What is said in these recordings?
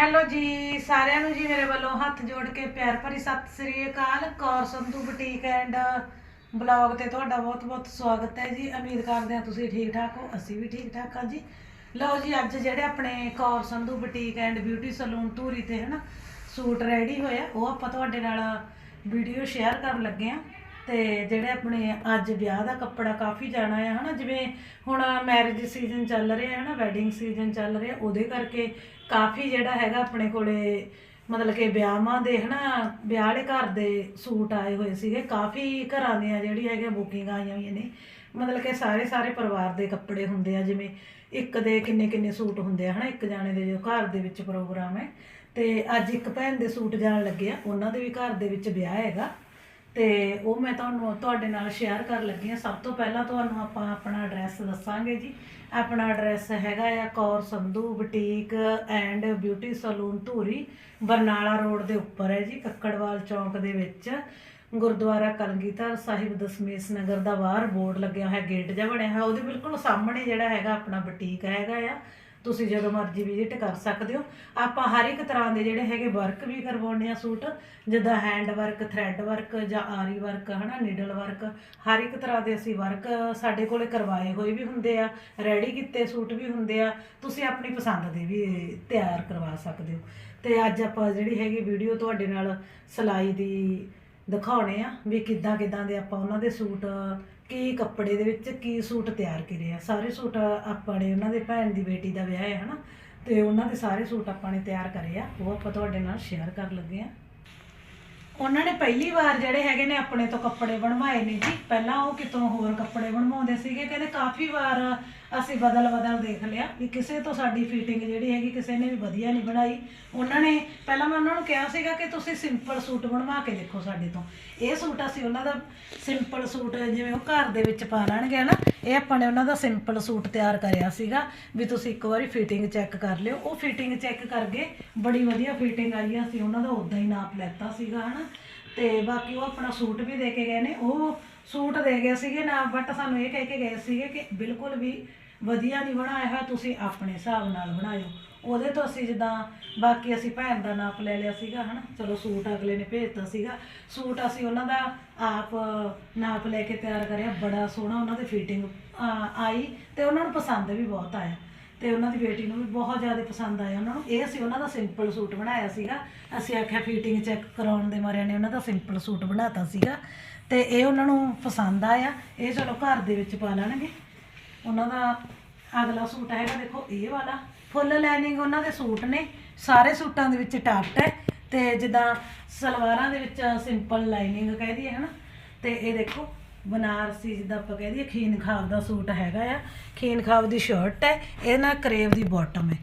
Hello ਜੀ, ਸਾਰਿਆਂ ਨੂੰ ਜੀ ਮੇਰੇ ਵੱਲੋਂ ਹੱਥ ਜੋੜ ਕੇ ਪਿਆਰ ਭਰੀ ਸਤਿ ਸ੍ਰੀ ਅਕਾਲ। Kaur Sandhu boutique and blog ਤੇ ਤੁਹਾਡਾ ਬਹੁਤ-ਬਹੁਤ ਸਵਾਗਤ ਹੈ ਜੀ। ਉਮੀਦ ਕਰਦੇ ਹਾਂ ਤੁਸੀਂ ਠੀਕ ਠਾਕ ਹੋ, ਅਸੀਂ ਵੀ ਠੀਕ ਠਾਕ ਹਾਂ ਜੀ। ਲਓ ਜੀ, ਅੱਜ ਜਿਹੜੇ ਆਪਣੇ Kaur Sandhu boutique and beauty salon Dhuri ਤੇ ਹਨਾ, ਸੂਟ ਰੈਡੀ ਹੋਇਆ ਉਹ ਆਪਾਂ ਤੁਹਾਡੇ ਨਾਲ ਵੀਡੀਓ ਸ਼ੇਅਰ ਕਰਨ ਲੱਗੇ ਆ ਤੇ ਜਿਹੜੇ ਆਪਣੇ ਅੱਜ ਵਿਆਹ ਦਾ ਕੱਪੜਾ ਕਾਫੀ ਜਾਣਾ ਹੈ ਹਨਾ? ਜਿਵੇਂ ਹੁਣ ਮੈਰਿਜ ਸੀਜ਼ਨ ਚੱਲ ਰਿਹਾ ਹੈ ਨਾ ਵੈਡਿੰਗ ਸੀਜ਼ਨ ਚੱਲ ਰਿਹਾ, ਉਹਦੇ ਕਰਕੇ ਕਾਫੀ ਜਿਹੜਾ ਹੈਗਾ ਆਪਣੇ ਕੋਲੇ ਮਤਲਬ ਕਿ ਵਿਆਹਾਂ ਦੇ, ਹਨਾ? ਵਿਆਹ ਵਾਲੇ ਘਰ ਦੇ ਸੂਟ ਆਏ ਹੋਏ ਸੀਗੇ। ਕਾਫੀ ਘਰਾਂ ਦੀਆਂ ਜਿਹੜੀ ਹੈਗੀਆਂ ਬੁਕਿੰਗਾਂ ਆਈਆਂ ਹੋਈਆਂ ਨੇ। ਮਤਲਬ ਕਿ ਸਾਰੇ ਸਾਰੇ ਪਰਿਵਾਰ ਦੇ ਕੱਪੜੇ ਹੁੰਦੇ ਆ, ਜਿਵੇਂ ਇੱਕ ਦੇ ਕਿੰਨੇ ਕਿੰਨੇ ਸੂਟ ਹੁੰਦੇ ਆ, ਹਨਾ? ਇੱਕ ਜਾਣੇ ਦੇ ਜੋ ਘਰ ਦੇ ਵਿੱਚ ਪ੍ਰੋਗਰਾਮ ਹੈ। ਤੇ ਅੱਜ ਇੱਕ ਭੈਣ ਦੇ ਸੂਟ ਜਾਣ ਲੱਗੇ ਆ, ਉਹਨਾਂ ਦੇ ਵੀ ਘਰ ਦੇ ਵਿੱਚ ਵਿਆਹ ਹੈਗਾ। ਤੇ ਉਹ ਮੈਂ ਤੁਹਾਨੂੰ ਤੁਹਾਡੇ ਨਾਲ ਸ਼ੇਅਰ ਕਰਨ ਲੱਗੀ ਹਾਂ। ਸਭ ਤੋਂ ਪਹਿਲਾਂ ਤੁਹਾਨੂੰ ਆਪਾਂ ਆਪਣਾ ਐਡਰੈਸ ਦੱਸਾਂਗੇ ਜੀ। ਆਪਣਾ ਐਡਰੈਸ ਹੈਗਾ ਆ Kaur Sandhu boutique and beauty salon Dhuri, Barnala road ਦੇ ਉੱਪਰ ਹੈ ਜੀ, ਕੱਕੜਵਾਲ ਚੌਂਕ ਦੇ ਵਿੱਚ। ਗੁਰਦੁਆਰਾ ਕਲਗੀਧਰ ਸਾਹਿਬ ਦਸਮੇਸ਼ ਨਗਰ ਦਾ ਬਾਹਰ ਬੋਰਡ ਲੱਗਿਆ ਹੋਇਆ, ਗੇਟ ਜਿਹਾ ਬਣਿਆ ਹੋਇਆ। ਉਹਦੇ ਬਿਲਕੁਲ ਸਾਹਮਣੇ ਜਿਹੜਾ ਹੈਗਾ ਆਪਣਾ ਬੁਟੀਕ ਹੈਗਾ ਆ। ਤੁਸੀਂ ਜਦੋਂ ਮਰਜ਼ੀ ਵਿਜ਼ਿਟ ਕਰ ਸਕਦੇ ਹੋ। ਆਪਾਂ ਹਰ ਇੱਕ ਤਰ੍ਹਾਂ ਦੇ ਜਿਹੜੇ ਹੈਗੇ ਵਰਕ ਵੀ ਕਰਵਾਉਂਦੇ ਆ ਸੂਟ, ਜਿੱਦਾਂ ਹੈਂਡ ਵਰਕ ਥ੍ਰੈਡ ਵਰਕ ਜਾਂ ਆਰੀ ਵਰਕ ਹਨਾ ਨੀਡਲ ਵਰਕ ਹਰ ਇੱਕ ਤਰ੍ਹਾਂ ਦੇ ਅਸੀਂ ਵਰਕ ਸਾਡੇ ਕੋਲੇ ਕਰਵਾਏ ਹੋਏ ਵੀ ਹੁੰਦੇ ਆ ਰੈਡੀ ਕੀਤੇ ਸੂਟ ਵੀ ਹੁੰਦੇ ਆ, ਤੁਸੀਂ ਆਪਣੀ ਪਸੰਦ ਦੇ ਵੀ ਤਿਆਰ ਕਰਵਾ ਸਕਦੇ ਹੋ। ਤੇ ਅੱਜ ਆਪਾਂ ਜਿਹੜੀ ਹੈਗੀ ਵੀਡੀਓ ਤੁਹਾਡੇ ਨਾਲ ਸਿਲਾਈ ਦੀ ਦਿਖਾਉਣੇ ਆ ਵੀ ਕਿੱਦਾਂ ਕਿੱਦਾਂ ਦੇ ਆਪਾਂ ਉਹਨਾਂ ਦੇ ਸੂਟ, ਕੀ ਕੱਪੜੇ ਦੇ ਵਿੱਚ ਕੀ ਸੂਟ ਤਿਆਰ ਕਰੇ ਆ। ਸਾਰੇ ਸੂਟ ਆਪਾਂ ਨੇ ਉਹਨਾਂ ਦੇ ਭੈਣ ਦੀ ਬੇਟੀ ਦਾ ਵਿਆਹ ਹੈ, ਹਨਾ? ਤੇ ਉਹਨਾਂ ਦੇ ਸਾਰੇ ਸੂਟ ਆਪਾਂ ਨੇ ਤਿਆਰ ਕਰੇ ਆ। ਉਹ ਆਪਾਂ ਤੁਹਾਡੇ ਨਾਲ ਸ਼ੇਅਰ ਕਰਨ ਲੱਗੇ ਆ। ਉਹਨਾਂ ਨੇ ਪਹਿਲੀ ਵਾਰ ਜਿਹੜੇ ਹੈਗੇ ਨੇ ਆਪਣੇ ਤੋਂ ਕੱਪੜੇ ਬਣਵਾਏ ਨੇ ਜੀ। ਪਹਿਲਾਂ ਉਹ ਕਿਤੋਂ ਹੋਰ ਕੱਪੜੇ ਬਣਵਾਉਂਦੇ ਸੀਗੇ ਕਹਿੰਦੇ ਕਾਫੀ ਵਾਰ ਅਸੀਂ ਬਦਲ ਬਦਲ ਦੇਖ ਲਿਆ ਵੀ ਕਿਸੇ ਤੋਂ ਸਾਡੀ ਫਿਟਿੰਗ ਜਿਹੜੀ ਹੈਗੀ ਕਿਸੇ ਨੇ ਵੀ ਵਧੀਆ ਨਹੀਂ ਬਣਾਈ। ਉਹਨਾਂ ਨੇ ਪਹਿਲਾਂ ਮੈਂ ਉਹਨਾਂ ਨੂੰ ਕਿਹਾ ਸੀਗਾ ਕਿ ਤੁਸੀਂ ਸਿੰਪਲ ਸੂਟ ਬਣਵਾ ਕੇ ਦੇਖੋ ਸਾਡੇ ਤੋਂ। ਇਹ ਸੂਟ ਅਸੀਂ ਉਹਨਾਂ ਦਾ ਸਿੰਪਲ ਸੂਟ ਜਿਵੇਂ ਉਹ ਘਰ ਦੇ ਵਿੱਚ ਪਾ ਲੈਣਗੇ ਨਾ ਇਹ ਆਪਾਂ ਨੇ ਉਹਨਾਂ ਦਾ ਸਿੰਪਲ ਸੂਟ ਤਿਆਰ ਕਰਿਆ ਸੀਗਾ ਵੀ ਤੁਸੀਂ ਇੱਕ ਵਾਰੀ ਫਿਟਿੰਗ ਚੈੱਕ ਕਰ ਲਿਓ। ਉਹ ਫਿਟਿੰਗ ਚੈੱਕ ਕਰਕੇ ਬੜੀ ਵਧੀਆ ਫਿਟਿੰਗ ਆਈ ਆ, ਅਸੀਂ ਉਹਨਾਂ ਦਾ ਉਦਾਂ ਹੀ ਨਾਪ ਲੈਤਾ ਸੀਗਾ ਹਨਾ। ਤੇ ਬਾਕੀ ਉਹ ਆਪਣਾ ਸੂਟ ਵੀ ਦੇ ਕੇ ਗਏ ਨੇ। ਉਹ ਸੂਟ ਦੇ ਗਏ ਸੀਗੇ ਨਾ ਬਟ ਸਾਨੂੰ ਇਹ ਕਹਿ ਕੇ ਗਏ ਸੀਗੇ ਕਿ ਬਿਲਕੁਲ ਵੀ ਵਧੀਆ ਨਹੀਂ ਬਣਾਇਆ ਹੋਇਆ, ਤੁਸੀਂ ਆਪਣੇ ਹਿਸਾਬ ਨਾਲ ਬਣਾਇਓ। ਉਹਦੇ ਤੋਂ ਅਸੀਂ ਜਿੱਦਾਂ ਬਾਕੀ ਅਸੀਂ ਭੈਣ ਦਾ ਨਾਪ ਲੈ ਲਿਆ ਸੀਗਾ, ਹਨਾ। ਚਲੋ ਸੂਟ ਅਗਲੇ ਨੇ ਭੇਜਤਾ ਸੀਗਾ। ਸੂਟ ਅਸੀਂ ਉਹਨਾਂ ਦਾ ਆਪ ਨਾਪ ਲੈ ਕੇ ਤਿਆਰ ਕਰਿਆ, ਬੜਾ ਸੋਹਣਾ ਉਹਨਾਂ ਦੀ ਫਿਟਿੰਗ ਆਈ ਤੇ ਉਹਨਾਂ ਨੂੰ ਪਸੰਦ ਵੀ ਬਹੁਤ ਆਇਆ। ਤੇ ਉਹਨਾਂ ਦੀ ਬੇਟੀ ਨੂੰ ਵੀ ਬਹੁਤ ਜ਼ਿਆਦਾ ਪਸੰਦ ਆਇਆ ਉਹਨਾਂ ਨੂੰ। ਇਹ ਅਸੀਂ ਉਹਨਾਂ ਦਾ ਸਿੰਪਲ ਸੂਟ ਬਣਾਇਆ ਸੀਗਾ। ਅਸੀਂ ਆਖਿਆ ਫਿਟਿੰਗ ਚੈੱਕ ਕਰਾਉਣ ਦੇ ਮਾਰਿਆਂ ਨੇ ਉਹਨਾਂ ਦਾ ਸਿੰਪਲ ਸੂਟ ਬਣਾਤਾ ਸੀਗਾ। ਤੇ ਇਹ ਉਹਨਾਂ ਨੂੰ ਪਸੰਦ ਆਇਆ। ਇਹ ਚਲੋ ਘਰ ਦੇ ਵਿੱਚ ਪਾ ਲੈਣਗੇ। ਉਹਨਾਂ ਦਾ ਅਗਲਾ ਸੂਟ ਹੈਗਾ, ਦੇਖੋ, ਇਹ ਵਾਲਾ। ਫੁੱਲ ਲਾਈਨਿੰਗ ਉਹਨਾਂ ਦੇ ਸੂਟ ਨੇ। ਸਾਰੇ ਸੂਟਾਂ ਦੇ ਵਿੱਚ ਟਾਫਟ ਹੈ। ਤੇ ਜਿੱਦਾਂ ਸਲਵਾਰਾਂ ਦੇ ਵਿੱਚ ਸਿੰਪਲ ਲਾਈਨਿੰਗ ਕਹਿ ਦਈਏ, ਹਨਾ? ਤੇ ਇਹ ਦੇਖੋ ਬਨਾਰਸੀ ਜਿੱਦਾਂ ਆਪਾਂ ਕਹਿ ਦਈਏ, ਖੀਨ ਖਾਬ ਦਾ ਸੂਟ ਹੈਗਾ ਆ। ਖੀਨ ਖਾਬ ਦੀ ਸ਼ਰਟ ਹੈ, ਇਹ ਨਾਲ ਕਰੇਵ ਦੀ ਬਾਟਮ ਹੈ।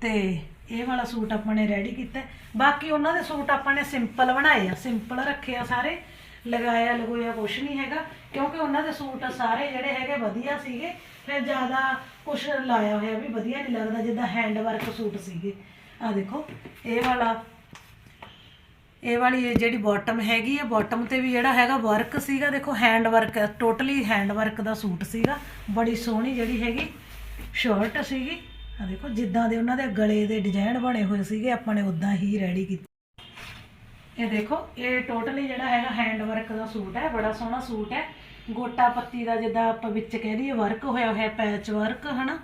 ਤੇ ਇਹ ਵਾਲਾ ਸੂਟ ਆਪਾਂ ਨੇ ਰੈਡੀ ਕੀਤਾ ਬਾਕੀ ਉਹਨਾਂ ਦੇ ਸੂਟ ਆਪਾਂ ਨੇ ਸਿੰਪਲ ਬਣਾਏ ਆ ਸਿੰਪਲ ਰੱਖੇ ਆ ਸਾਰੇ। ਲਗਾਇਆ, ਲਗੋਇਆ ਕੁਛ ਨਹੀਂ ਹੈਗਾ, ਕਿਉਂਕਿ ਉਹਨਾਂ ਦੇ ਸੂਟ ਸਾਰੇ ਜਿਹੜੇ ਹੈਗੇ ਵਧੀਆ ਸੀਗੇ। ਫਿਰ ਜ਼ਿਆਦਾ ਕੁਛ ਲਾਇਆ ਹੋਇਆ ਵੀ ਵਧੀਆ ਨਹੀਂ ਲੱਗਦਾ, ਜਿੱਦਾਂ ਹੈਂਡ ਵਰਕ ਸੂਟ ਸੀਗੇ। ਆ ਦੇਖੋ, ਇਹ ਵਾਲਾ ਇਹ ਵਾਲੀ ਜਿਹੜੀ ਬਾਟਮ ਹੈਗੀ ਹੈ ਬਾਟਮ ਤੇ ਵੀ ਜਿਹੜਾ ਹੈਗਾ ਵਰਕ ਸੀਗਾ, ਦੇਖੋ hand work totally hand work ਦਾ ਸੂਟ ਸੀਗਾ। ਬੜੀ ਸੋਹਣੀ ਜਿਹੜੀ ਹੈਗੀ ਸ਼ਰਟ ਸੀਗੀ। ਆ ਦੇਖੋ, ਜਿੱਦਾਂ ਦੇ ਉਹਨਾਂ ਦੇ ਗਲੇ ਦੇ ਡਿਜ਼ਾਈਨ ਬਣੇ ਹੋਏ ਸੀਗੇ, ਆਪਾਂ ਨੇ ਉਦਾਂ ਹੀ ਰੈਡੀ ਕੀਤਾ। ਇਹ ਦੇਖੋ, ਇਹ ਟੋਟਲੀ ਜਿਹੜਾ ਹੈਗਾ ਹੈਂਡ ਵਰਕ ਦਾ ਸੂਟ ਹੈ, ਬੜਾ ਸੋਹਣਾ ਸੂਟ ਹੈ। ਗੋਟਾ ਪੱਤੀ ਦਾ ਜਿੱਦਾਂ ਆਪਾਂ ਵਿੱਚ ਕਹਿ ਦਈਏ ਵਰਕ ਹੋਇਆ ਹੋਇਆ ਪੈਚ ਵਰਕ ਹਨਾ?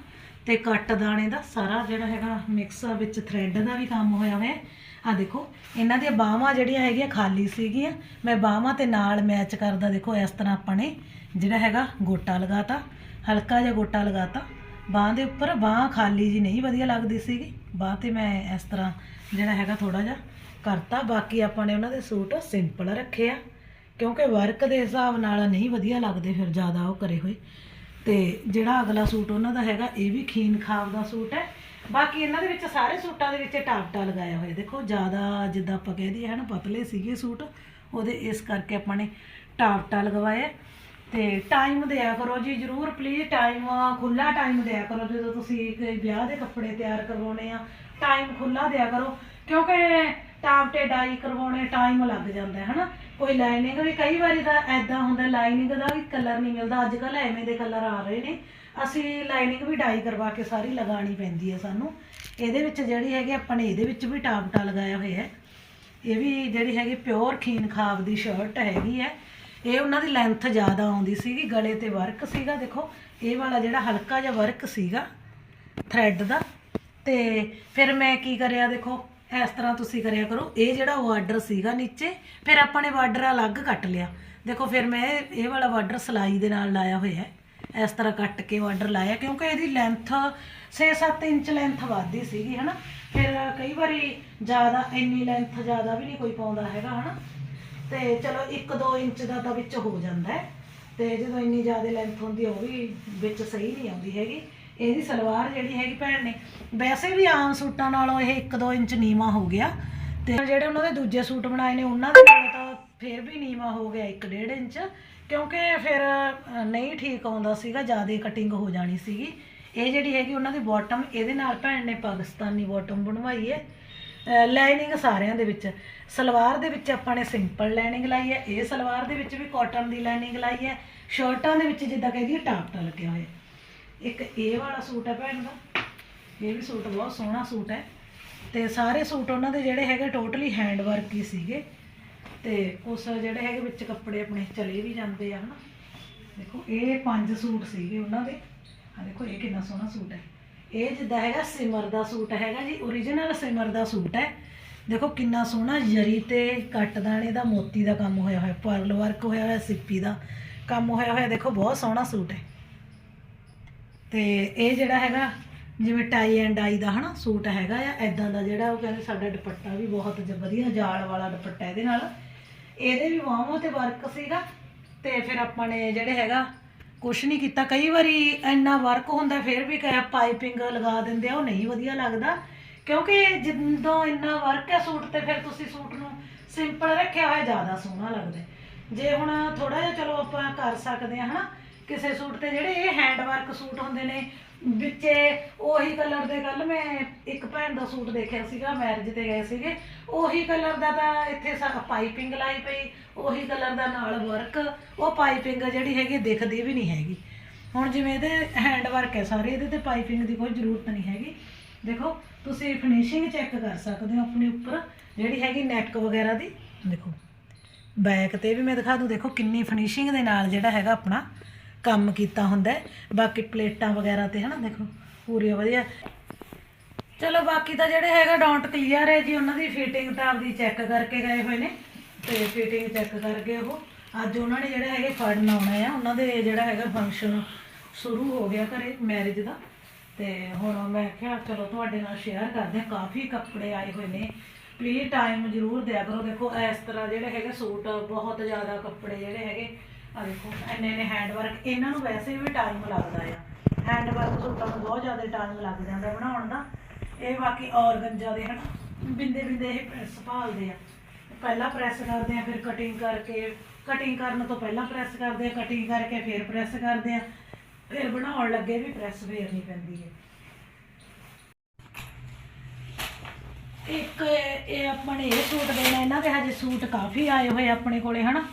ਤੇ ਕੱਟ ਦਾਣੇ ਦਾ ਸਾਰਾ ਜਿਹੜਾ ਹੈਗਾ ਮਿਕਸ ਵਿੱਚ ਥ੍ਰੈਡ ਦਾ ਵੀ ਕੰਮ ਹੋਇਆ ਹੋਇਆ। ਆ ਦੇਖੋ, ਇਹਨਾਂ ਦੀਆਂ ਬਾਹਾਂ ਜਿਹੜੀਆਂ ਹੈਗੀਆਂ ਖਾਲੀ ਸੀਗੀਆਂ। ਮੈਂ ਬਾਹਾਂ ਤੇ ਨਾਲ ਮੈਚ ਕਰਦਾ, ਦੇਖੋ, ਇਸ ਤਰ੍ਹਾਂ ਆਪਾਂ ਨੇ ਜਿਹੜਾ ਹੈਗਾ ਗੋਟਾ ਲਗਾਤਾ, ਹਲਕਾ ਜਿਹਾ ਗੋਟਾ ਲਗਾਤਾ। ਬਾਹਾਂ ਦੇ ਉੱਪਰ ਬਾਹਾਂ ਖਾਲੀ ਜੀ ਨਹੀਂ ਵਧੀਆ ਲੱਗਦੀ ਸੀਗੀ। ਬਾਹ ਤੇ ਮੈਂ ਇਸ ਤਰ੍ਹਾਂ ਜਿਹੜਾ ਹੈਗਾ ਥੋੜਾ ਜਿਹਾ ਕਰਤਾ। ਬਾਕੀ ਆਪਾਂ ਨੇ ਉਹਨਾਂ ਦੇ ਸੂਟ ਸਿੰਪਲ ਰੱਖੇ ਆ, ਕਿਉਂਕਿ ਵਰਕ ਦੇ ਹਿਸਾਬ ਨਾਲ ਨਹੀਂ ਵਧੀਆ ਲੱਗਦੇ ਫਿਰ ਜ਼ਿਆਦਾ ਉਹ ਕਰੇ ਹੋਏ। ਤੇ ਜਿਹੜਾ ਅਗਲਾ ਸੂਟ ਉਹਨਾਂ ਦਾ ਹੈਗਾ, ਇਹ ਵੀ ਖੀਨ ਖਾਬ ਦਾ ਸੂਟ ਹੈ। ਬਾਕੀ ਇਹਨਾਂ ਦੇ ਵਿੱਚ ਸਾਰੇ ਸੂਟਾਂ ਦੇ ਵਿੱਚ ਟਾਪਟਾ ਲਗਾਇਆ ਹੋਇਆ ਦੇਖੋ, ਜ਼ਿਆਦਾ ਜਿੱਦਾਂ ਆਪਾਂ ਕਹਿ ਦਈਏ, ਹਨ, ਪਤਲੇ ਸੀਗੇ ਸੂਟ, ਉਹਦੇ ਇਸ ਕਰਕੇ ਆਪਾਂ ਨੇ ਟਾਪਟਾ ਲਗਵਾਇਆ ਤੇ ਟਾਈਮ ਦਿਆ ਕਰੋ ਜੀ ਜਰੂਰ ਪਲੀਜ਼ ਟਾਈਮ ਖੁੱਲਾ ਟਾਈਮ ਦਿਆ ਕਰੋ। ਜਦੋਂ ਤੁਸੀਂ ਕੋਈ ਵਿਆਹ ਦੇ ਕੱਪੜੇ ਤਿਆਰ ਕਰਵਾਉਣੇ ਆ ਟਾਈਮ ਖੁੱਲਾ ਦਿਆ ਕਰੋ। ਕਿਉਂਕਿ ਟਾਪ ਤੇ ਡਾਈ ਕਰਵਾਉਣੇ ਟਾਈਮ ਲੱਗ ਜਾਂਦਾ ਹੈ ਹਨਾ। ਕੋਈ ਲਾਈਨਿੰਗ ਵੀ ਕਈ ਵਾਰੀ ਤਾਂ ਐਦਾਂ ਹੁੰਦਾ ਲਾਈਨਿੰਗ ਦਾ ਵੀ ਕਲਰ ਨਹੀਂ ਮਿਲਦਾ। ਅੱਜ ਕੱਲ ਐਵੇਂ ਦੇ ਕਲਰ ਆ ਰਹੇ ਨੇ। ਅਸੀਂ ਲਾਈਨਿੰਗ ਵੀ ਡਾਈ ਕਰਵਾ ਕੇ ਸਾਰੀ ਲਗਾਣੀ ਪੈਂਦੀ ਹੈ ਸਾਨੂੰ। ਇਹਦੇ ਵਿੱਚ ਜਿਹੜੀ ਹੈਗੀ ਆਪਾਂ ਨੇ ਇਹਦੇ ਵਿੱਚ ਵੀ ਟਾਪਟਾ ਲਗਾਇਆ ਹੋਇਆ ਹੈ। ਇਹ ਵੀ ਜਿਹੜੀ ਹੈਗੀ ਪਿਓਰ ਖੀਨ ਖਾਬ ਦੀ ਸ਼ਰਟ ਹੈਗੀ ਹੈ। ਇਹ ਉਹਨਾਂ ਦੀ ਲੈਂਥ ਜ਼ਿਆਦਾ ਆਉਂਦੀ ਸੀਗੀ, ਗਲੇ ਤੇ ਵਰਕ ਸੀਗਾ, ਦੇਖੋ। ਇਹ ਵਾਲਾ ਜਿਹੜਾ ਹਲਕਾ ਜਿਹਾ ਵਰਕ ਸੀਗਾ ਥ੍ਰੈਡ ਦਾ। ਤੇ ਫਿਰ ਮੈਂ ਕੀ ਕਰਿਆ, ਦੇਖੋ, ਇਸ ਤਰ੍ਹਾਂ ਤੁਸੀਂ ਕਰਿਆ ਕਰੋ। ਇਹ ਜਿਹੜਾ ਬਾਰਡਰ ਸੀਗਾ ਨੀਚੇ, ਫਿਰ ਆਪਾਂ ਨੇ ਬਾਰਡਰ ਅਲੱਗ ਕੱਟ ਲਿਆ। ਦੇਖੋ, ਫਿਰ ਮੈਂ ਇਹ ਇਹ ਵਾਲਾ ਬਾਰਡਰ ਸਲਾਈ ਦੇ ਨਾਲ ਲਾਇਆ ਹੋਇਆ ਹੈ। ਇਸ ਤਰ੍ਹਾਂ ਕੱਟ ਕੇ ਬਾਰਡਰ ਲਾਇਆ, ਕਿਉਂਕਿ ਇਹਦੀ ਲੈਂਥ 6-7 ਇੰਚ ਲੈਂਥ ਵੱਧਦੀ ਸੀਗੀ, ਹਨਾ? ਫਿਰ ਕਈ ਵਾਰੀ ਜ਼ਿਆਦਾ, ਇੰਨੀ ਲੈਂਥ ਜ਼ਿਆਦਾ ਵੀ ਨਹੀਂ ਕੋਈ ਪਾਉਂਦਾ ਹੈਗਾ, ਹਨਾ? ਤੇ ਚਲੋ 1-2 ਇੰਚ ਦਾ ਤਾਂ ਵਿੱਚ ਹੋ ਜਾਂਦਾ ਹੈ। ਤੇ ਜਦੋਂ ਇੰਨੀ ਜ਼ਿਆਦਾ ਲੈਂਥ ਹੁੰਦੀ ਉਹ ਵੀ ਵਿੱਚ ਸਹੀ ਨਹੀਂ ਆਉਂਦੀ ਹੈਗੀ। ਇਹਦੀ ਸਲਵਾਰ ਜਿਹੜੀ ਹੈਗੀ ਭੈਣ ਨੇ, ਵੈਸੇ ਵੀ ਆਮ ਸੂਟਾਂ ਨਾਲੋਂ ਇਹ 1-2 ਇੰਚ ਨੀਵਾ ਹੋ ਗਿਆ। ਤੇ ਜਿਹੜੇ ਉਹਨਾਂ ਦੇ ਦੂਜੇ ਸੂਟ ਬਣਾਏ ਨੇ, ਉਹਨਾਂ ਦੇ ਨਾਲ ਤਾਂ ਫਿਰ ਵੀ ਨੀਵਾ ਹੋ ਗਿਆ 1.5 ਇੰਚ। ਕਿਉਂਕਿ ਫਿਰ ਨਹੀਂ ਠੀਕ ਆਉਂਦਾ ਸੀਗਾ, ਜ਼ਿਆਦਾ ਕਟਿੰਗ ਹੋ ਜਾਣੀ ਸੀਗੀ। ਇਹ ਜਿਹੜੀ ਹੈਗੀ ਉਹਨਾਂ ਦੀ ਬਾਟਮ ਇਹਦੇ ਨਾਲ ਭੈਣ ਨੇ ਪਾਕਿਸਤਾਨੀ ਬਾਟਮ ਬਣਵਾਈ ਹੈ। ਲਾਈਨਿੰਗ ਸਾਰਿਆਂ ਦੇ ਵਿੱਚ। ਸਲਵਾਰ ਦੇ ਵਿੱਚ ਆਪਾਂ ਨੇ ਸਿੰਪਲ ਲਾਈਨਿੰਗ ਲਾਈ ਹੈ। ਇਹ ਸਲਵਾਰ ਦੇ ਵਿੱਚ ਵੀ ਕਾਟਨ ਦੀ ਲਾਈਨਿੰਗ ਲਾਈ ਹੈ। ਸ਼ਰਟਾਂ ਦੇ ਵਿੱਚ ਜਿੱਦਾਂ ਕਹਿੰਦੀ ਟਾਪਟਾ ਲੱਗਿਆ ਹੋਇਆ। ਇੱਕ ਇਹ ਵਾਲਾ ਸੂਟ ਹੈ ਭੈਣ ਦਾ। ਇਹ ਵੀ ਸੂਟ ਬਹੁਤ ਸੋਹਣਾ ਸੂਟ ਹੈ। ਤੇ ਸਾਰੇ ਸੂਟ ਉਹਨਾਂ ਦੇ ਜਿਹੜੇ ਹੈਗੇ ਟੋਟਲੀ ਹੈਂਡ ਵਰਕ ਹੀ ਸੀਗੇ। ਤੇ ਉਸ ਜਿਹੜੇ ਹੈਗੇ ਵਿੱਚ ਕੱਪੜੇ ਆਪਣੇ ਚਲੇ ਵੀ ਜਾਂਦੇ ਆ, ਹਨਾ। ਦੇਖੋ, ਇਹ ਪੰਜ ਸੂਟ ਸੀਗੇ ਉਹਨਾਂ ਦੇ। ਆ ਦੇਖੋ, ਇਹ ਕਿੰਨਾ ਸੋਹਣਾ ਸੂਟ ਹੈ। ਇਹ ਜਿੱਦਾਂ ਹੈਗਾ ਸਿਮਰ ਦਾ ਸੂਟ ਹੈਗਾ ਜੀ origignal ਸਿਮਰ ਦਾ ਸੂਟ ਹੈ। ਦੇਖੋ, ਕਿੰਨਾ ਸੋਹਣਾ ਜਰੀ ਤੇ ਕੱਟ ਦਾਣੇ ਦਾ, ਮੋਤੀ ਦਾ ਕੰਮ ਹੋਇਆ ਹੋਇਆ ਪਰਲ ਵਰਕ ਹੋਇਆ ਹੋਇਆ, ਸਿੱਪੀ ਦਾ ਕੰਮ ਹੋਇਆ ਹੋਇਆ, ਦੇਖੋ, ਬਹੁਤ ਸੋਹਣਾ ਸੂਟ ਹੈ। ਤੇ ਇਹ ਜਿਹੜਾ ਹੈਗਾ, ਜਿਵੇਂ ਟਾਈ ਐਂਡ ਆਈ ਦਾ, ਹਨਾ, ਸੂਟ ਹੈਗਾ ਆ ਐਦਾਂ ਦਾ ਜਿਹੜਾ ਉਹ ਕਹਿੰਦੇ ਸਾਡਾ ਦੁਪੱਟਾ ਵੀ ਬਹੁਤ ਜ- ਵਧੀਆ ਜਾਲ ਵਾਲਾ ਦੁਪੱਟਾ ਇਹਦੇ ਨਾਲ। ਇਹਦੇ ਵੀ ਬਾਹਾਂ ਤੇ ਵਰਕ ਸੀਗਾ ਤੇ ਫਿਰ ਆਪਾਂ ਨੇ ਜਿਹੜੇ ਹੈਗਾ ਕੁਛ ਨਹੀਂ ਕੀਤਾ। ਕਈ ਵਾਰੀ ਇੰਨਾ ਵਰਕ ਹੁੰਦਾ, ਫਿਰ ਵੀ ਕਹੇ ਪਾਈਪਿੰਗ ਲਗਾ ਦਿੰਦੇ ਆ, ਉਹ ਨਹੀਂ ਵਧੀਆ ਲੱਗਦਾ। ਕਿਉਂਕਿ ਜਦੋਂ ਇੰਨਾ ਵਰਕ ਹੈ ਸੂਟ ਤੇ, ਫਿਰ ਤੁਸੀਂ ਸੂਟ ਨੂੰ ਸਿੰਪਲ ਰੱਖਿਆ ਹੋਇਆ ਜ਼ਿਆਦਾ ਸੋਹਣਾ ਲੱਗਦਾ। ਜੇ ਹੁਣ ਥੋੜਾ ਜਿਹਾ ਚਲੋ ਆਪਾਂ ਕਰ ਸਕਦੇ ਹਾਂ, ਹਨਾ? ਕਿਸੇ ਸੂਟ ਤੇ ਜਿਹੜੇ ਇਹ ਹੈਂਡ ਵਰਕ ਸੂਟ ਹੁੰਦੇ ਨੇ, ਵਿੱਚੇ ਉਹੀ ਕਲਰ ਦੇ ਕੱਲ ਮੈਂ ਇੱਕ ਭੈਣ ਦਾ ਸੂਟ ਦੇਖਿਆ ਸੀਗਾ ਮੈਰਿਜ ਤੇ ਗਏ ਸੀਗੇ, ਉਹੀ ਕਲਰ ਦਾ ਤਾਂ ਇੱਥੇ ਸਾ ਪਾਈਪਿੰਗ ਲਾਈ ਪਈ, ਉਹੀ ਕਲਰ ਦਾ ਨਾਲ ਵਰਕ ਉਹ ਪਾਈਪਿੰਗ ਜਿਹੜੀ ਹੈਗੀ ਦਿਖਦੀ ਵੀ ਨਹੀਂ ਹੈਗੀ। ਹੁਣ ਜਿਵੇਂ ਇਹਦੇ ਹੈਂਡ ਵਰਕ ਹੈ ਸਾਰੇ, ਇਹਦੇ ਤੇ ਪਾਈਪਿੰਗ ਦੀ ਕੋਈ ਜ਼ਰੂਰਤ ਨਹੀਂ ਹੈਗੀ। ਦੇਖੋ, ਤੁਸੀਂ ਫਿਨਿਸ਼ਿੰਗ ਚੈੱਕ ਕਰ ਸਕਦੇ ਹੋ ਆਪਣੇ ਉੱਪਰ, ਜਿਹੜੀ ਹੈਗੀ ਨੈਕ ਵਗੈਰਾ ਦੀ। ਦੇਖੋ ਬੈਕ ਤੇ ਵੀ ਮੈਂ ਦਿਖਾ ਦੂੰ, ਦੇਖੋ ਕਿੰਨੀ ਫਿਨਿਸ਼ਿੰਗ ਦੇ ਨਾਲ ਜਿਹੜਾ ਹੈਗਾ ਆਪਣਾ ਕੰਮ ਕੀਤਾ ਹੁੰਦਾ ਬਾਕੀ ਪਲੇਟਾਂ ਵਗੈਰਾ ਤੇ ਹਨਾ, ਦੇਖੋ, ਪੂਰੀਆਂ ਵਧੀਆ। ਚਲੋ, ਬਾਕੀ ਤਾਂ ਜਿਹੜੇ ਹੈਗਾ ਡਾਊਟ ਕਲੀਅਰ ਹੈ ਜੀ, ਉਹਨਾਂ ਦੀ ਫਿਟਿੰਗ ਤਾਂ ਆਪਦੀ ਚੈੱਕ ਕਰਕੇ ਗਏ ਹੋਏ ਨੇ। ਤੇ ਫਿਟਿੰਗ ਚੈੱਕ ਕਰਕੇ ਉਹ। ਅੱਜ ਉਹਨਾਂ ਨੇ ਜਿਹੜੇ ਹੈਗੇ ਫੜਨ ਆਉਣਾ ਆ ਉਹਨਾਂ ਦੇ ਜਿਹੜਾ ਹੈਗਾ ਫੰਕਸ਼ਨ ਸ਼ੁਰੂ ਹੋ ਗਿਆ ਘਰੇ ਮੈਰਿਜ ਦਾ। ਤੇ ਹੁਣ ਮੈਂ ਕਿਹਾ, ਚਲੋ, ਤੁਹਾਡੇ ਨਾਲ ਸ਼ੇਅਰ ਕਰਦੇ ਹਾਂ। ਕਾਫੀ ਕੱਪੜੇ ਆਏ ਹੋਏ ਨੇ। ਪਲੀਜ਼ ਟਾਈਮ ਜ਼ਰੂਰ ਦਿਆ ਕਰੋ। ਦੇਖੋ, ਇਸ ਤਰ੍ਹਾਂ ਜਿਹੜੇ ਹੈਗੇ ਸੂਟ, ਬਹੁਤ ਜ਼ਿਆਦਾ ਕੱਪੜੇ ਜਿਹੜੇ ਹੈਗੇ ਆ ਦੇਖੋ। ਇੰਨੇ ਨੇ ਹੈਂਡ ਵਰਕ ਇਹਨਾਂ ਨੂੰ ਵੈਸੇ ਵੀ ਟਾਈਮ ਲੱਗਦਾ ਆ। ਹੈਂਡ ਵਰਕ ਸੂਟਾਂ ਨੂੰ ਬਹੁਤ ਜ਼ਿਆਦਾ ਟਾਈਮ ਲੱਗ ਜਾਂਦਾ ਬਣਾਉਣ ਦਾ। ਇਹ ਬਾਕੀ ਔਰਗੰਜਾ ਦੇ ਹਨ, ਬਿੰਦੇ ਬਿੰਦੇ ਇਹ ਪ੍ਰੈਸ ਆ। ਪਹਿਲਾਂ ਪ੍ਰੈਸ ਕਰਦੇ ਆ, ਫਿਰ ਕਟਿੰਗ ਕਰਕੇ ਕਟਿੰਗ ਕਰਨ ਤੋਂ ਪਹਿਲਾਂ ਪ੍ਰੈਸ ਕਰਦੇ ਆ ਕਟਿੰਗ ਕਰਕੇ ਫਿਰ ਪ੍ਰੈਸ ਕਰਦੇ ਆ। ਫਿਰ ਬਣਾਉਣ ਲੱਗੇ ਵੀ ਪ੍ਰੈਸ ਫੇਰਨੀ ਪੈਂਦੀ ਹੈ ਇੱਕ ਇਹ ਆਪਾਂ ਨੇ ਇਹ ਸੂਟ ਦੇਣਾ ਇਹਨਾਂ ਦੇ ਹਜੇ ਸੂਟ ਕਾਫੀ ਆਏ ਹੋਏ ਆਪਣੇ ਕੋਲੇ, ਹਨਾ।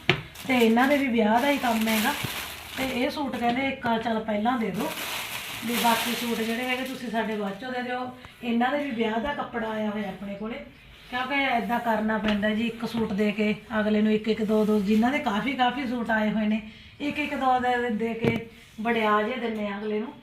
ਤੇ ਇਹਨਾਂ ਦੇ ਵੀ ਵਿਆਹ ਦਾ ਹੀ ਕੰਮ ਹੈਗਾ। ਤੇ ਇਹ ਸੂਟ ਕਹਿੰਦੇ ਇੱਕ ਚੱਲ ਪਹਿਲਾਂ ਦੇ ਦਿਓ। ਵੀ ਬਾਕੀ ਸੂਟ ਜਿਹੜੇ ਹੈਗੇ ਤੁਸੀਂ ਸਾਡੇ ਬਾਅਦ ਚੋਂ ਦੇ ਦਿਓ। ਇਹਨਾਂ ਦੇ ਵੀ ਵਿਆਹ ਦਾ ਕੱਪੜਾ ਆਇਆ ਹੋਇਆ ਆਪਣੇ ਕੋਲੇ। ਕਿਉਂਕਿ ਐਦਾਂ ਕਰਨਾ ਪੈਂਦਾ ਜੀ, ਇੱਕ ਸੂਟ ਦੇ ਕੇ ਅਗਲੇ ਨੂੰ ਇੱਕ ਇੱਕ ਦੋ ਦੋ ਜਿਨ੍ਹਾਂ ਦੇ ਕਾਫੀ ਕਾਫੀ ਸੂਟ ਆਏ ਹੋਏ ਨੇ। ਇੱਕ ਇੱਕ ਦੋ ਦੇ ਦੇ ਕੇ ਬੜਿਆ ਜੇ ਦਿੰਨੇ ਆ ਅਗਲੇ ਨੂੰ।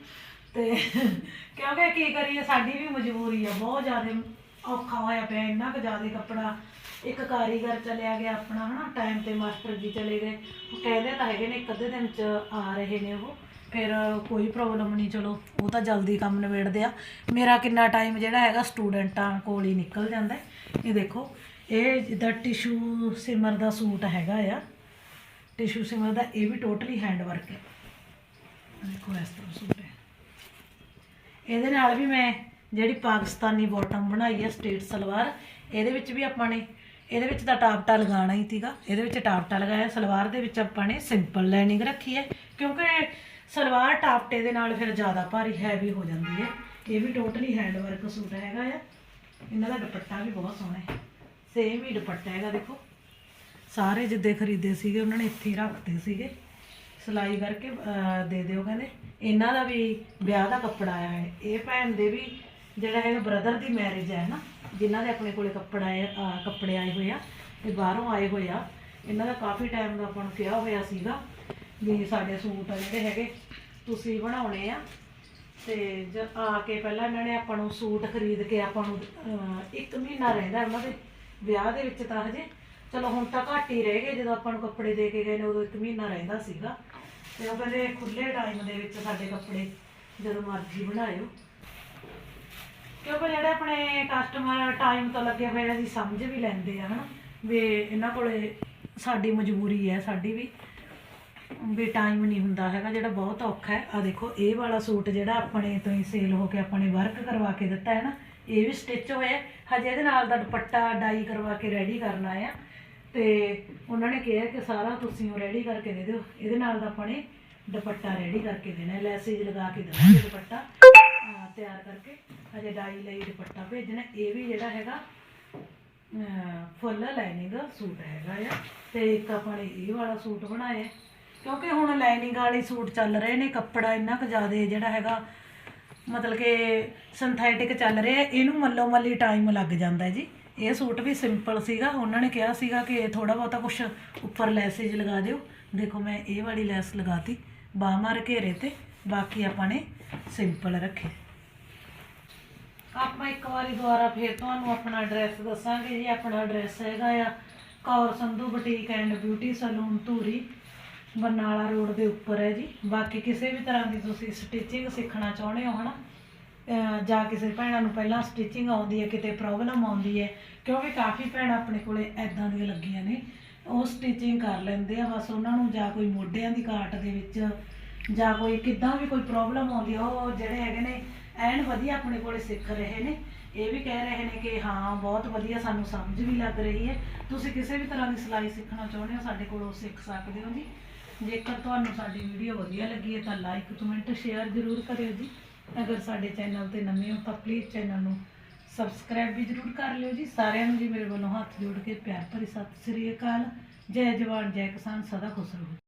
ਤੇ ਕਿਉਂਕਿ ਕੀ ਕਰੀਏ, ਸਾਡੀ ਵੀ ਮਜਬੂਰੀ ਆ। ਬਹੁਤ ਜ਼ਿਆਦਾ ਔਖਾ ਹੋਇਆ ਪਿਆ, ਇੰਨਾ ਕੁ ਜ਼ਿਆਦਾ ਕੱਪੜਾ ਇੱਕ ਕਾਰੀਗਰ ਚਲਿਆ ਗਿਆ ਆਪਣਾ, ਹਨਾ ਟਾਈਮ ਤੇ ਮਾਸਟਰ ਜੀ ਚਲੇ ਗਏ। ਉਹ ਕਹਿੰਦੇ ਤਾਂ ਹੈਗੇ ਨੇ ਇੱਕ ਅੱਧੇ ਦਿਨ ਚ ਆ ਰਹੇ ਨੇ ਉਹ। ਫਿਰ ਕੋਈ ਪ੍ਰੋਬਲਮ ਨਹੀਂ, ਚਲੋ, ਉਹ ਤਾਂ ਜਲਦੀ ਕੰਮ ਨਿਬੇੜਦੇ ਆ। ਮੇਰਾ ਕਿੰਨਾ ਟਾਈਮ ਜਿਹੜਾ ਹੈਗਾ ਸਟੂਡੈਂਟਾਂ ਕੋਲ ਹੀ ਨਿਕਲ ਜਾਂਦਾ ਇਹ ਦੇਖੋ, ਇਹ ਜਿੱਦਾਂ ਟਿਸ਼ੂ ਸਿਮਰ ਦਾ ਸੂਟ ਹੈਗਾ ਆ। ਟਿਸ਼ੂ ਸਿਮਰ ਦਾ ਇਹ ਵੀ ਟੋਟਲੀ ਹੈਂਡ ਵਰਕ ਹੈ ਦੇਖੋ, ਇਸ ਤਰ੍ਹਾਂ ਸੂਟ ਹੈ। ਇਹਦੇ ਨਾਲ ਵੀ ਮੈਂ ਜਿਹੜੀ ਪਾਕਿਸਤਾਨੀ ਬਾਟਮ ਬਣਾਈ ਹੈ ਸਟੇਟ ਸਲਵਾਰ, ਇਹਦੇ ਵਿੱਚ ਵੀ ਆਪਾਂ ਨੇ ਇਹਦੇ ਵਿੱਚ ਤਾਂ ਟਾਪਟਾ ਲਗਾਉਣਾ ਹੀ ਸੀਗਾ। ਇਹਦੇ ਵਿੱਚ ਟਾਪਟਾ ਲਗਾਇਆ। ਸਲਵਾਰ ਦੇ ਵਿੱਚ ਆਪਾਂ ਨੇ ਸਿੰਪਲ ਲਾਈਨਿੰਗ ਰੱਖੀ ਹੈ। ਕਿਉਂਕਿ ਸਲਵਾਰ ਟਾਪਟੇ ਦੇ ਨਾਲ ਫਿਰ ਜ਼ਿਆਦਾ ਭਾਰੀ ਹੈਵੀ ਹੋ ਜਾਂਦੀ ਹੈ। ਇਹ ਵੀ ਟੋਟਲੀ ਹੈਂਡ ਵਰਕ ਸੂਟ ਹੈਗਾ ਆ। ਇਹਨਾਂ ਦਾ ਦੁਪੱਟਾ ਵੀ ਬਹੁਤ ਸੋਹਣਾ ਹੈ। ਸੇਮ ਹੀ ਦੁਪੱਟਾ ਹੈਗਾ, ਦੇਖੋ। ਸਾਰੇ ਜਿੱਦੇ ਖਰੀਦੇ ਸੀਗੇ, ਉਹਨਾਂ ਨੇ ਇੱਥੇ ਹੀ ਰੱਖਦੇ ਸੀਗੇ। ਸਿਲਾਈ ਕਰਕੇ ਦੇ ਦਿਓ ਕਹਿੰਦੇ। ਇਹਨਾਂ ਦਾ ਵੀ ਵਿਆਹ ਦਾ ਕੱਪੜਾ ਆਇਆ ਹੈ। ਇਹ ਭੈਣ ਦੇ ਵੀ ਜਿਹੜਾ ਹੈਗਾ ਬ੍ਰਦਰ ਦੀ ਮੈਰਿਜ ਹੈ ਨਾ ਜਿਨ੍ਹਾਂ ਦੇ ਆਪਣੇ ਕੋਲੇ ਕੱਪੜਾ ਆਏ ਕੱਪੜੇ ਆਏ ਹੋਏ ਆ ਤੇ ਬਾਹਰੋਂ ਆਏ ਹੋਏ ਆ। ਇਹਨਾਂ ਦਾ ਕਾਫੀ ਟਾਈਮ ਦਾ ਆਪਾਂ ਨੂੰ ਕਿਹਾ ਹੋਇਆ ਸੀਗਾ ਵੀ ਸਾਡੇ ਸੂਟ ਆ ਜਿਹੜੇ ਹੈਗੇ ਤੁਸੀਂ ਬਣਾਉਣੇ ਆ। ਤੇ ਜਦ ਆ ਕੇ ਪਹਿਲਾਂ ਇਹਨਾਂ ਨੇ ਆਪਾਂ ਨੂੰ ਸੂਟ ਖਰੀਦ ਕੇ ਆਪਾਂ ਨੂੰ ਅਹ, ਇੱਕ ਮਹੀਨਾ ਰਹਿੰਦਾ ਉਹਨਾਂ ਦੇ ਵਿਆਹ ਦੇ ਵਿੱਚ ਤਾਂ ਹਜੇ। ਚਲੋ ਹੁਣ ਤਾਂ ਘੱਟ ਹੀ ਰਹਿ ਗਏ ਜਦੋਂ ਆਪਾਂ ਨੂੰ ਕੱਪੜੇ ਦੇ ਕੇ ਗਏ ਨੇ ਉਦੋਂ ਇੱਕ ਮਹੀਨਾ ਰਹਿੰਦਾ ਸੀਗਾ। ਤੇ ਉਹ ਕਹਿੰਦੇ ਖੁੱਲੇ ਟਾਈਮ ਦੇ ਵਿੱਚ ਸਾਡੇ ਕੱਪੜੇ ਜਦੋਂ ਮਰਜ਼ੀ ਬਣਾਇਓ। ਕਿਉਂਕਿ ਜਿਹੜੇ ਆਪਣੇ ਕਸਟਮਰ ਟਾਈਮ ਤੋਂ ਲੱਗੇ ਹੋਏ ਆ ਜੀ ਸਮਝ ਵੀ ਲੈਂਦੇ ਆ, ਹਨਾ? ਵੀ ਇਹਨਾਂ ਕੋਲੇ ਸਾਡੀ ਮਜਬੂਰੀ ਹੈ ਸਾਡੀ ਵੀ। ਵੀ ਟਾਈਮ ਨਹੀਂ ਹੁੰਦਾ ਹੈਗਾ, ਜਿਹੜਾ ਬਹੁਤ ਔਖਾ ਹੈ। ਆ ਦੇਖੋ, ਇਹ ਵਾਲਾ ਸੂਟ ਜਿਹੜਾ ਆਪਣੇ ਤੋਂ ਹੀ ਸੇਲ ਹੋ ਕੇ ਆਪਣੇ ਵਰਕ ਕਰਵਾ ਕੇ ਦਿੱਤਾ ਹੈ ਨਾ, ਇਹ ਵੀ ਸਟਿਚ ਹੋਇਆ। ਹਜੇ ਇਹਦੇ ਨਾਲ ਦਾ ਦੁਪੱਟਾ ਡਾਈ ਕਰਵਾ ਕੇ ਰੈਡੀ ਕਰਨਾ ਆ। ਤੇ ਉਹਨਾਂ ਨੇ ਕਿਹਾ ਕਿ ਸਾਰਾ ਤੁਸੀਂ ਉਹ ਰੈਡੀ ਕਰਕੇ ਦੇ ਦਿਓ। ਇਹਦੇ ਨਾਲ ਦਾ ਆਪਾਂ ਨੇ ਦੁਪੱਟਾ ਰੈਡੀ ਕਰਕੇ ਦੇਣਾ ਲੈਸੇਜ ਲਗਾ ਕੇ ਦੇਵਾਂਗੇ ਦੁਪੱਟਾ। ਤਿਆਰ ਕਰਕੇ ਹਜੇ ਡਾਈ ਲਈ ਦੁਪੱਟਾ ਭੇਜਣਾ ਇਹ ਵੀ ਜਿਹੜਾ ਹੈਗਾ ਫੁੱਲ ਲਾਈਨਿੰਗ ਸੂਟ ਹੈਗਾ ਆ। ਤੇ ਇੱਕ ਆਪਾਂ ਨੇ ਇਹ ਵਾਲਾ ਸੂਟ ਬਣਾਇਆ। ਕਿਉਂਕਿ ਹੁਣ ਲਾਈਨਿੰਗ ਵਾਲੇ ਸੂਟ ਚੱਲ ਰਹੇ ਨੇ, ਕੱਪੜਾ ਇੰਨਾ ਕੁ ਜ਼ਿਆਦਾ ਜਿਹੜਾ ਹੈਗਾ, ਮਤਲਬ ਕਿ ਸਿੰਥੈਟਿਕ ਚੱਲ ਰਿਹਾ ਇਹਨੂੰ ਮੱਲੋ ਮੱਲੀ ਟਾਈਮ ਲੱਗ ਜਾਂਦਾ ਜੀ। ਇਹ ਸੂਟ ਵੀ ਸਿੰਪਲ ਸੀਗਾ। ਉਹਨਾਂ ਨੇ ਕਿਹਾ ਸੀਗਾ ਕਿ ਥੋੜਾ ਬਹੁਤਾ ਕੁਝ ਉੱਪਰ ਲੈਸੇਜ ਲਗਾ ਦਿਓ। ਦੇਖੋ ਮੈਂ ਇਹ ਵਾਲੀ ਲੈਸ ਲਗਾਤੀ, ਬਾਹ ਮਾਰ ਘੇਰੇ ਤੇ। ਬਾਕੀ ਆਪਾਂ ਨੇ ਸਿੰਪਲ ਰੱਖੇ। ਆਪਾਂ ਇੱਕ ਵਾਰੀ ਦੁਬਾਰਾ ਫੇਰ ਤੁਹਾਨੂੰ ਆਪਣਾ ਐਡਰੈਸ ਦੱਸਾਂਗੇ ਜੀ, ਆਪਣਾ ਐਡਰੈਸ ਹੈਗਾ ਆ Kaur Sandhu boutique and beauty salon Dhuri, Barnala road ਦੇ ਉੱਪਰ ਹੈ ਜੀ। ਬਾਕੀ ਕਿਸੇ ਵੀ ਤਰ੍ਹਾਂ ਦੀ ਤੁਸੀਂ ਸਟਿਚਿੰਗ ਸਿੱਖਣਾ ਚਾਹੁੰਦੇ ਹੋ ਹਨਾ, ਅਹ ਜਾਂ ਕਿਸੇ ਭੈਣਾਂ ਨੂੰ ਪਹਿਲਾਂ ਸਟਿਚਿੰਗ ਆਉਂਦੀ ਹੈ, ਕਿਤੇ ਪ੍ਰੋਬਲਮ ਆਉਂਦੀ ਹੈ, ਕਿਉਂਕਿ ਕਾਫੀ ਭੈਣਾਂ ਆਪਣੇ ਕੋਲੇ ਐਦਾਂ ਦੀਆਂ ਲੱਗੀਆਂ ਨੇ, ਉਹ ਸਟਿਚਿੰਗ ਕਰ ਲੈਂਦੇ ਆ, ਬਸ ਉਹਨਾਂ ਨੂੰ ਜਾਂ ਕੋਈ ਮੋਢਿਆਂ ਦੀ ਕਾਟ ਦੇ ਵਿੱਚ ਜਾਂ ਕੋਈ ਕਿੱਦਾਂ ਵੀ ਕੋਈ ਪ੍ਰੋਬਲਮ ਆਉਂਦੀ ਆ, ਉਹ ਜਿਹੜੇ ਹੈਗੇ ਨੇ ਐਨ ਵਧੀਆ ਆਪਣੇ ਕੋਲੇ ਸਿੱਖ ਰਹੇ ਨੇ। ਇਹ ਵੀ ਕਹਿ ਰਹੇ ਨੇ ਕਿ ਹਾਂ, ਬਹੁਤ ਵਧੀਆ ਸਾਨੂੰ ਸਮਝ ਵੀ ਲੱਗ ਰਹੀ ਹੈ। ਤੁਸੀਂ ਕਿਸੇ ਵੀ ਤਰ੍ਹਾਂ ਦੀ ਸਿਲਾਈ ਸਿੱਖਣਾ ਚਾਹੁੰਦੇ ਹੋ, ਸਾਡੇ ਕੋਲੋਂ ਸਿੱਖ ਸਕਦੇ ਹੋ ਜੀ। ਜੇਕਰ ਤੁਹਾਨੂੰ ਸਾਡੀ ਵੀਡੀਓ ਵਧੀਆ ਲੱਗੀ ਹੈ ਤਾਂ ਲਾਈਕ ਕਮੈਂਟ ਸ਼ੇਅਰ ਜ਼ਰੂਰ ਕਰਿਓ ਜੀ। ਅਗਰ ਸਾਡੇ ਚੈਨਲ ਤੇ ਨਵੇਂ ਹੋ ਤਾਂ ਪਲੀਜ਼ ਚੈਨਲ ਨੂੰ ਸਬਸਕ੍ਰਾਈਬ ਵੀ ਜ਼ਰੂਰ ਕਰ ਲਿਓ ਜੀ। ਸਾਰਿਆਂ ਨੂੰ ਜੀ ਮੇਰੇ ਵੱਲੋਂ ਹੱਥ ਜੋੜ ਕੇ ਪਿਆਰ ਭਰੀ ਸਤਿ ਸ੍ਰੀ ਅਕਾਲ। ਜੈ ਜਵਾਨ, ਜੈ ਕਿਸਾਨ, ਸਦਾ ਖੁਸ਼ ਰਹੋ।